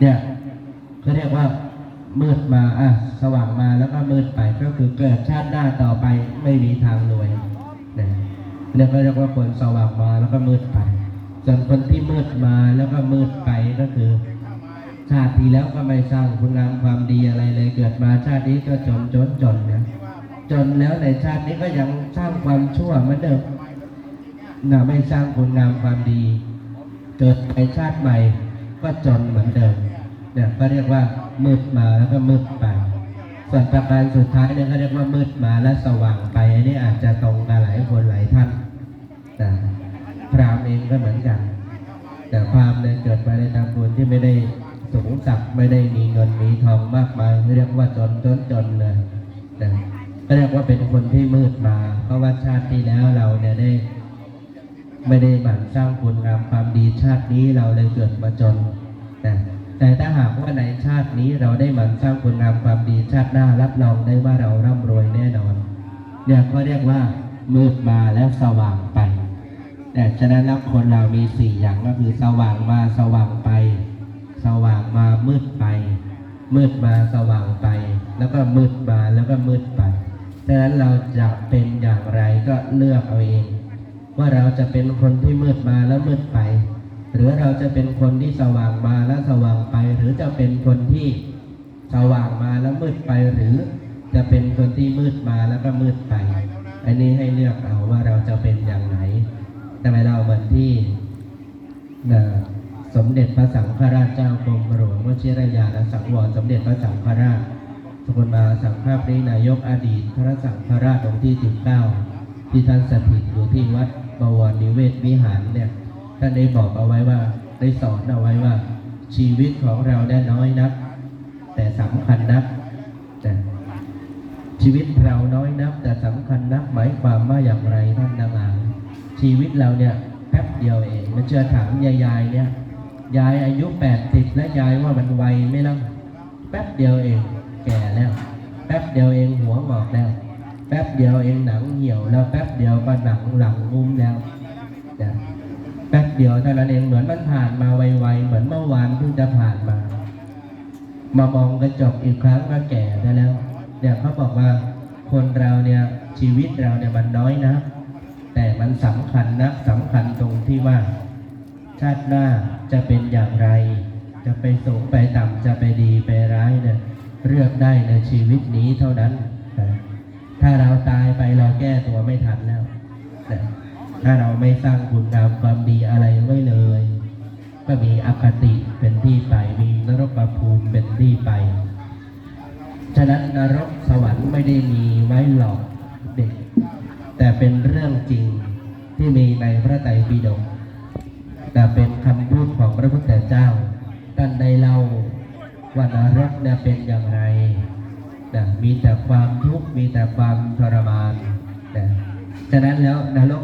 เนี่ยเขาเรียกว่ามืดมาอะสว่างมาแล้วก็มืดไปก็คือเกิดชาติหน้าต่อไปไม่มีทางรวยนะเนี่ยก็เรียกว่าคนสว่างมาแล้วก็มืดไปส่วนคนที่มืดมาแล้วก็มืดไปก็คือ ชาติที่แล้วก็ไม่สร้างคุณงามความดีอะไรเลยเกิดมาชาตินี้ก็จนจนจนนะจนแล้วในชาตินี้ก็ยังสร้างความชั่วเหมือนเดิมนะไม่สร้างคุณงามความดี เกิดในชาติใหม่ก็จนเหมือนเดิม เนี่ยก็เรียกว่ามืดมาแล้วก็มืดไป ส่วนประการสุดท้ายเนี่ยเขาเรียกว่ามืดมาแล้วสว่างไปอันนี้อาจจะตรงกับหลายคนหลายท่านนะพรามเองก็เหมือนกัน แต่พรามเนี่ยเกิดมาในตระกูลที่ไม่ได้สูงสักไม่ได้มีเงินมีทองมากมายเรียกว่าจนจนจนเลยนะก็เรียกว่าเป็นคนที่มืดมา เพราะว่าชาติที่แล้วเราเนี่ยได้ ไม่ได้หมั่นสร้างคุณงามความดีชาตินี้เราเลยเกิดมาจนนะ แต่ถ้าหากว่าในชาตินี้เราได้มันสร้างคุณงามความดีชาติหน้ารับรองได้ว่าเราร่ำรวยแน่นอนเนี่ยก็เรียกว่ามืดมาแล้วสว่างไป แต่ฉะนั้นแล้วคนเรามีสี่อย่างก็คือสว่างมาสว่างไป สว่างมามืดไป มืดมาสว่างไป แล้วก็มืดมาแล้วก็มืดไปฉะนั้นเราจะเป็นอย่างไรก็เลือกเอาเอง ว่าเราจะเป็นคนที่มืดมาแล้วมืดไป หรือเราจะเป็นคนที่สว่างมาแล้วสว่างไป หรือจะเป็นคนที่สว่างมาแล้วมืดไป หรือจะเป็นคนที่มืดมาแล้วก็มืดไป อันนี้ให้เลือกเอาว่าเราจะเป็นอย่างไหนแต่เราเหมือนที่สมเด็จพระสังฆราชเจ้ากรมหลวงวชิรยานสังวรสมเด็จพระสังฆราชสกุลมาสังฆปรินายกอดีต พระสังฆราชองค์ที่ 19 ที่ท่านสถิตอยู่ที่วัดบวรนิเวศวิหารเนี่ย ท่านได้บอกเอาไว้ว่าได้สอนเอาไว้ว่า ชีวิตของเราได้น้อยนัก แต่สำคัญนักแต่ชีวิตเราน้อยนัก แต่สำคัญนักหมายความว่าอย่างไรท่านนางอาชีวิตเราเนี่ยแป๊บเดียวเองมันเชื่อถามยายๆเนี่ยยายอายุแปดสิบและยายว่ามันไวไม่ล่ะแป๊บเดียวเอง แก่แล้ว แป๊บเดียวเองหัวหงอกแล้ว แป๊บเดียวเองหนังเหี่ยวแล้วแป๊บเดียวก็หนังหลังงุ้มแล้วนะ แป๊บเดียวเท่านั้นเองเหมือนมันผ่านมาไวๆเหมือนเมื่อวานเพิ่งจะผ่านมา มามองกระจกอีกครั้งก็แก่ได้แล้วเนี่ยเขาบอกว่าคนเราเนี่ยชีวิตเราเนี่ยมันน้อยนะ แต่มันสำคัญนะสำคัญตรงที่ว่า ชาติหน้าจะเป็นอย่างไร จะไปสูงไปต่ำจะไปดีไปร้ายเนี่ยเลือกได้ในชีวิตนี้เท่านั้น ถ้าเราตายไปเราแก้ตัวไม่ทันแล้ว ถ้าเราไม่สร้างคุณงามความดีอะไรไว้เลย ก็มีอคติเป็นที่ไป มีนรกภูมิเป็นที่ไป ฉะนั้นนรกสวรรค์ไม่ได้มีไว้หลอกเด็ก แต่เป็นเรื่องจริงที่มีในพระไตรปิฎกแต่เป็นคำพูดของพระพุทธเจ้า ท่านได้เล่าว่านรกเนี่ยเป็นอย่างไรนะมีแต่ความทุกข์ มีแต่ความทรมานนะฉะนั้นแล้วนรก